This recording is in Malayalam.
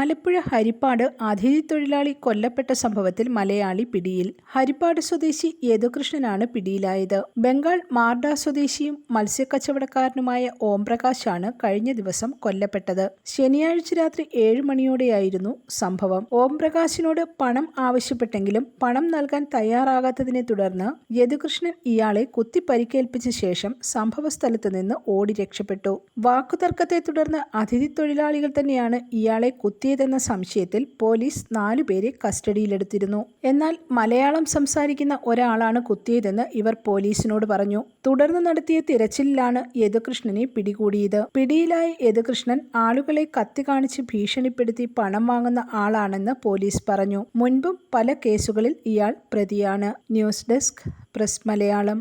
ആലപ്പുഴ ഹരിപ്പാട് അതിഥി തൊഴിലാളി കൊല്ലപ്പെട്ട സംഭവത്തിൽ മലയാളി പിടിയിൽ. ഹരിപ്പാട് സ്വദേശി യദുകൃഷ്ണനാണ് പിടിയിലായത്. ബംഗാൾ മാർഡ സ്വദേശിയും മത്സ്യക്കച്ചവടക്കാരനുമായ ഓംപ്രകാശാണ് കഴിഞ്ഞ ദിവസം കൊല്ലപ്പെട്ടത്. ശനിയാഴ്ച രാത്രി ഏഴ് മണിയോടെയായിരുന്നു സംഭവം. ഓംപ്രകാശിനോട് പണം ആവശ്യപ്പെട്ടെങ്കിലും പണം നൽകാൻ തയ്യാറാകാത്തതിനെ തുടർന്ന് യദുകൃഷ്ണൻ ഇയാളെ കുത്തി പരിക്കേൽപ്പിച്ച ശേഷം സംഭവസ്ഥലത്ത് നിന്ന് ഓടി രക്ഷപ്പെട്ടു. വാക്കുതർക്കത്തെ തുടർന്ന് അതിഥി തൊഴിലാളികൾ തന്നെയാണ് ഇയാളെ കുത്തിയതെന്ന സംശയത്തിൽ പോലീസ് നാലുപേരെ കസ്റ്റഡിയിലെടുത്തിരുന്നു. എന്നാൽ മലയാളം സംസാരിക്കുന്ന ഒരാളാണ് കുത്തിയതെന്ന് ഇവർ പോലീസിനോട് പറഞ്ഞു. തുടർന്ന് നടത്തിയ തിരച്ചിലിലാണ് യദുകൃഷ്ണനെ പിടികൂടിയത്. പിടിയിലായ യദുകൃഷ്ണൻ ആളുകളെ കത്തി കാണിച്ച് ഭീഷണിപ്പെടുത്തി പണം വാങ്ങുന്ന ആളാണെന്ന് പോലീസ് പറഞ്ഞു. മുൻപും പല കേസുകളിൽ ഇയാൾ പ്രതിയാണ്. News desk press Malayalam.